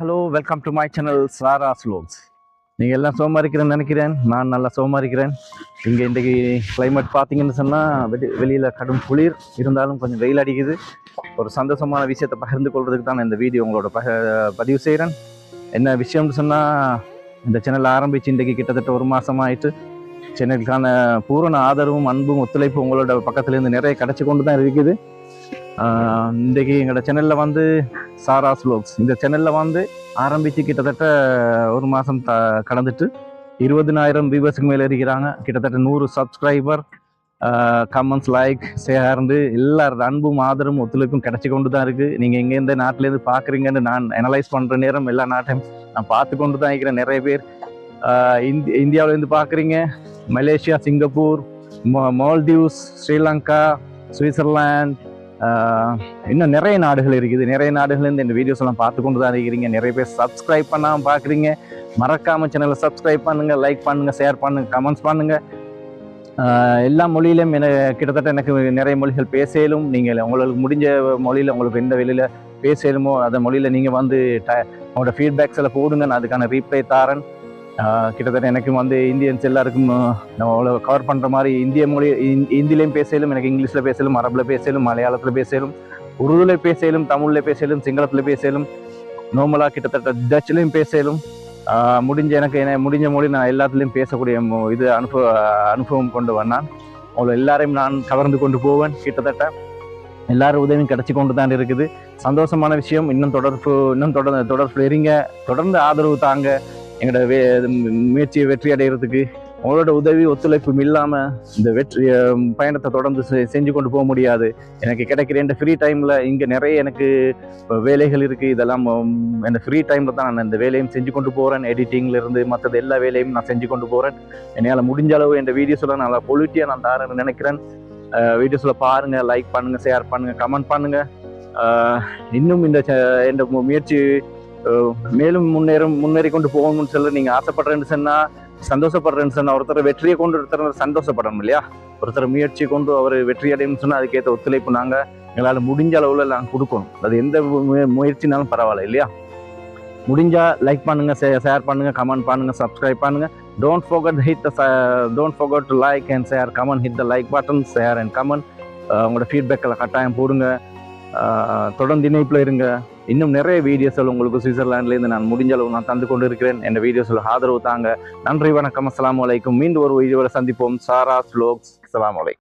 Hello welcome to my channel சாரா ஸ்லோக்ஸ் நீங்கள் எல்லாம் சோமா இருக்கிறேன்னு நினைக்கிறேன். நான் நல்லா சோமா இருக்கிறேன் இங்கே இன்றைக்கி கிளைமேட் பார்த்தீங்கன்னு சொன்னால் வெளி வெளியில் கடும் குளிர் இருந்தாலும் கொஞ்சம் வெயில் அடிக்குது. ஒரு சந்தோஷமான விஷயத்தை பகிர்ந்து கொள்றதுக்கு தான் நான் இந்த வீடியோ உங்களோட பக பதிவு செய்கிறேன் என்ன விஷயம்னு சொன்னால் இந்த சேனல் ஆரம்பித்து இன்றைக்கி கிட்டத்தட்ட ஒரு மாதம் ஆயிட்டு சேனலுக்கான பூரண ஆதரவும் அன்பும் ஒத்துழைப்பும் உங்களோட பக்கத்துலேருந்து நிறைய கிடச்சி கொண்டு தான் இருக்குது. இன்றைக்கி எங்களோட சேனலில் வந்து சாரா ஸ்லோக்ஸ். இந்த சேனலில் வந்து ஆரம்பித்து கிட்டத்தட்ட ஒரு மாதம் த கடந்துட்டு இருபதினாயிரம் வியூவர்ஸுக்கு மேலே இருக்கிறாங்க. கிட்டத்தட்ட நூறு சப்ஸ்கிரைபர் கமெண்ட்ஸ் லைக் சேர்ந்து எல்லாரோட அன்பும் ஆதரவும் ஒத்துழைப்பும் கிடைச்சி கொண்டு தான் இருக்குது நீங்கள் எங்கேருந்து நாட்டிலேருந்து பார்க்குறீங்கன்னு நான் அனலைஸ் பண்ணுற நேரம் எல்லா நாட்டையும் நான் பார்த்து கொண்டு தான் இருக்கிறேன். நிறைய பேர் இந்தி இந்தியாவிலேருந்து பார்க்குறீங்க மலேசியா சிங்கப்பூர் மோ- மால்தீவ்ஸ் ஸ்ரீலங்கா சுவிட்சர்லாந்து இன்னும் நிறைய நாடுகள் இருக்குது. நிறைய நாடுகள்லேருந்து இந்த வீடியோஸ் எல்லாம் பார்த்து கொண்டு தான் இருக்கிறீங்க. நிறைய பேர் சப்ஸ்கிரைப் பண்ணாமல் பார்க்குறீங்க. மறக்காமல் சேனலை சப்ஸ்கிரைப் பண்ணுங்கள் லைக் பண்ணுங்கள் ஷேர் பண்ணுங்கள் கமெண்ட்ஸ் பண்ணுங்கள் எல்லா மொழியிலும் என கிட்டத்தட்ட எனக்கு நிறைய மொழிகள் பேசலும் நீங்கள் உங்களுக்கு முடிஞ்ச மொழியில் உங்களுக்கு எந்த வெளியில் பேசலுமோ அந்த மொழியில் நீங்கள் வந்து ட- உங்களோட ஃபீட்பேக்ஸ் எல்லாம் போடுங்க நான் அதுக்கான ரீப்ளை தாரேன். கிட்டத்தட்ட எனக்கும் வந்து இந்தியன்ஸ் எல்லாருக்கும் நம்ம அவ்வளோ கவர் பண்ணுற மாதிரி இந்திய மொழி ஹிந்திலையும் பேசலும் எனக்கு இங்கிலீஷில் பேசலும் அரபில் பேசலும் மலையாளத்தில் பேசலும் உருதுல பேசலும் தமிழில் பேசலும் சிங்களத்தில் பேசலும் நோமலாக கிட்டத்தட்ட டச்சுலையும் பேசலும் முடிஞ்ச எனக்கு என்ன முடிஞ்ச மொழி நான் எல்லாத்துலேயும் பேசக்கூடிய இது அனுபவ அனுபவம் கொண்டு வந்தான். அவ்வளோ எல்லாரையும் நான் கவர்ந்து கொண்டு போவேன் கிட்டத்தட்ட. எல்லாரும் உதவியும் கிடைச்சி கொண்டு தான் இருக்குது. சந்தோஷமான விஷயம். இன்னும் தொடர்பு இன்னும் தொடர்ந்து தொடர்பு இருங்க தொடர்ந்து ஆதரவு தாங்க. எங்களோட வே முயற்சியை வெற்றி அடைகிறதுக்கு உங்களோட உதவி ஒத்துழைப்பும் இல்லாமல் இந்த வெற்றி பயணத்தை தொடர்ந்து செ- செஞ்சு கொண்டு போக முடியாது. எனக்கு கிடைக்கிற இந்த ஃப்ரீ டைமில் இங்கே நிறைய எனக்கு வேலைகள் இருக்குது இதெல்லாம் உம், இந்த ஃப்ரீ டைமில் தான் நான் இந்த வேலையும் செஞ்சு கொண்டு போகிறேன் எடிட்டிங்லேருந்து மற்றது எல்லா வேலையும் நான் செஞ்சு கொண்டு போகிறேன் என்னால் முடிஞ்ச அளவு இந்த வீடியோஸில் நல்லா பொலிட்டியாக நான் தரேன்னு நினைக்கிறேன். வீடியோஸில் பாருங்கள் லைக் பண்ணுங்கள் ஷேர் பண்ணுங்கள் கமெண்ட் பண்ணுங்கள் இன்னும் இந்த இந்த மு- முயற்சி மேலும் முன்னேறும் முன்னேறி கொண்டு போகணும்னு சொல்ல நீங்கள் ஆசைப்படுறேன்னு சொன்னால் சந்தோஷப்படுறேன்னு சொன்னால் ஒருத்தர் வெற்றியை கொண்டு ஒருத்தர் சந்தோஷப்படணும் இல்லையா? ஒருத்தர் முயற்சி கொண்டு அவர் வெற்றி அடையணும்னு சொன்னால் அதுக்கேற்ற ஒத்துழைப்பு நாங்கள் எங்களால் முடிஞ்ச அளவில் நாங்கள் கொடுக்கணும். அது எந்த முயற்சினாலும் பரவாயில்ல இல்லையா? முடிஞ்சா லைக் பண்ணுங்க ஷேர் பண்ணுங்க கமெண்ட் பண்ணுங்க சப்ஸ்கிரைப் பண்ணுங்க. Don't forget hit the don't forget to like and share comment hit the like button share and comment உங்களோட ஃபீட்பேக்கில் கட்டாயம் போடுங்க. தொடர்ந்து இணைப்பில் இருங்க. இன்னும் நிறைய வீடியோஸ்கள் உங்களுக்கு சுவிட்சர்லாண்ட்லேருந்து நான் முடிஞ்ச அளவு நான் தந்து கொண்டு இருக்கிறேன் என் வீடியோஸில் ஆதரவு தாங்க. நன்றி வணக்கம் அஸ்லாம் வலைக்கும் மீண்டும் ஒரு வீடியோவில் சந்திப்போம். சாரா ஸ்லோக்ஸ் அஸ்லாம் அலைக்கும்.